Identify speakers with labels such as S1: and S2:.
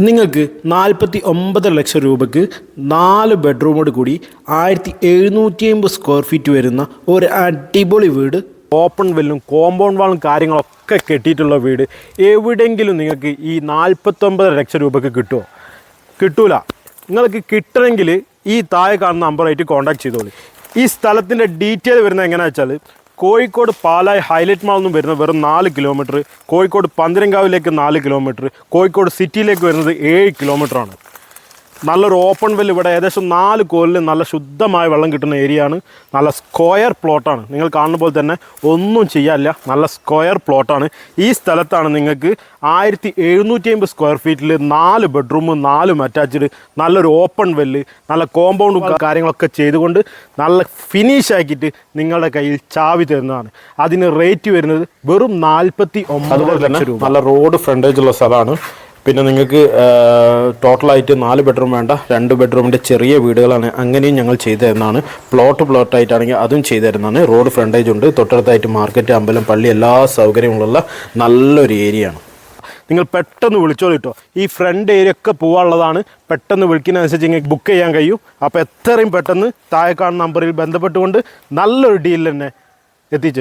S1: നിങ്ങൾക്ക് നാൽപ്പത്തി ഒമ്പത് ലക്ഷം രൂപയ്ക്ക് നാല് ബെഡ്റൂമോട് കൂടി ആയിരത്തി എഴുന്നൂറ്റി അമ്പത് സ്ക്വയർ ഫീറ്റ് വരുന്ന ഒരു അടിപൊളി വീട് ഓപ്പൺ വെല്ലും കോമ്പൗണ്ട് വാളും കാര്യങ്ങളൊക്കെ കെട്ടിയിട്ടുള്ള വീട്. എവിടെയെങ്കിലും നിങ്ങൾക്ക് ഈ നാൽപ്പത്തൊമ്പത് ലക്ഷം രൂപയ്ക്ക് കിട്ടുമോ കിട്ടൂല. നിങ്ങൾക്ക് കിട്ടണമെങ്കിൽ ഈ താഴെ കാണുന്ന നമ്പറായിട്ട് കോൺടാക്ട് ചെയ്തോളൂ. ഈ സ്ഥലത്തിന്റെ ഡീറ്റെയിൽ വരുന്നത് എങ്ങനെയാണെന്ന് വെച്ചാൽ കോഴിക്കോട് പാലായി ഹൈലൈറ്റ് മാളിൽ നിന്നും വരുന്ന വെറും നാല് കിലോമീറ്റർ കോഴിക്കോട് പന്തിരങ്കാവിലേക്ക് നാല് കിലോമീറ്റർ കോഴിക്കോട് സിറ്റിയിലേക്ക് വരുന്നത് ഏഴ് കിലോമീറ്ററാണ് നല്ലൊരു ഓപ്പൺ വെൽ ഇവിടെ ഏകദേശം നാല് കോലിൽ നല്ല ശുദ്ധമായ വെള്ളം കിട്ടുന്ന ഏരിയ ആണ്. നല്ല സ്ക്വയർ പ്ലോട്ടാണ് നിങ്ങൾ കാണുന്ന പോലെ തന്നെ ഒന്നും ചെയ്യാനില്ല. നല്ല സ്ക്വയർ പ്ലോട്ടാണ് ഈ സ്ഥലത്താണ് നിങ്ങൾക്ക് ആയിരത്തി എഴുന്നൂറ്റി അമ്പത് സ്ക്വയർ ഫീറ്റിൽ നാല് ബെഡ്റൂം നാലും അറ്റാച്ച്ഡ് നല്ലൊരു ഓപ്പൺ വെല്ല് നല്ല കോമ്പൗണ്ടും കാര്യങ്ങളൊക്കെ ചെയ്തുകൊണ്ട് നല്ല ഫിനിഷ് ആക്കിയിട്ട് നിങ്ങളുടെ കയ്യിൽ ചാവി തരുന്നതാണ്. അതിന് റേറ്റ് വരുന്നത് വെറും നാൽപ്പത്തി ഒമ്പത് ലക്ഷം രൂപ. നല്ല റോഡ് ഫ്രണ്ടേജ് ഉള്ള സ്ഥലമാണ്. പിന്നെ നിങ്ങൾക്ക് ടോട്ടലായിട്ട് നാല് ബെഡ്റൂം വേണ്ട. രണ്ട് ബെഡ്റൂമിന്റെ ചെറിയ വീടുകളാണ് അങ്ങനെയും ഞങ്ങൾ ചെയ്തു തരുന്നതാണ് പ്ലോട്ട് പ്ലോട്ടായിട്ടാണെങ്കിൽ അതും ചെയ്തു തരുന്നതാണ് റോഡ് ഫ്രണ്ടേജ് ഉണ്ട്. തൊട്ടടുത്തായിട്ട് മാർക്കറ്റ് അമ്പലം പള്ളി എല്ലാ സൗകര്യങ്ങളുള്ള നല്ലൊരു ഏരിയ ആണ്. നിങ്ങൾ പെട്ടെന്ന് വിളിച്ചോളൂ കേട്ടോ. ഈ ഫ്രണ്ട് ഏരിയ ഒക്കെ പോകാനുള്ളതാണ് പെട്ടെന്ന് വിളിക്കുന്നതനുസരിച്ച് നിങ്ങൾക്ക് ബുക്ക് ചെയ്യാൻ കഴിയും. അപ്പോൾ എത്രയും പെട്ടെന്ന് താഴെ കാണുന്ന നമ്പറിൽ ബന്ധപ്പെട്ടുകൊണ്ട് നല്ലൊരു ഡീൽ തന്നെ എത്തിച്ചു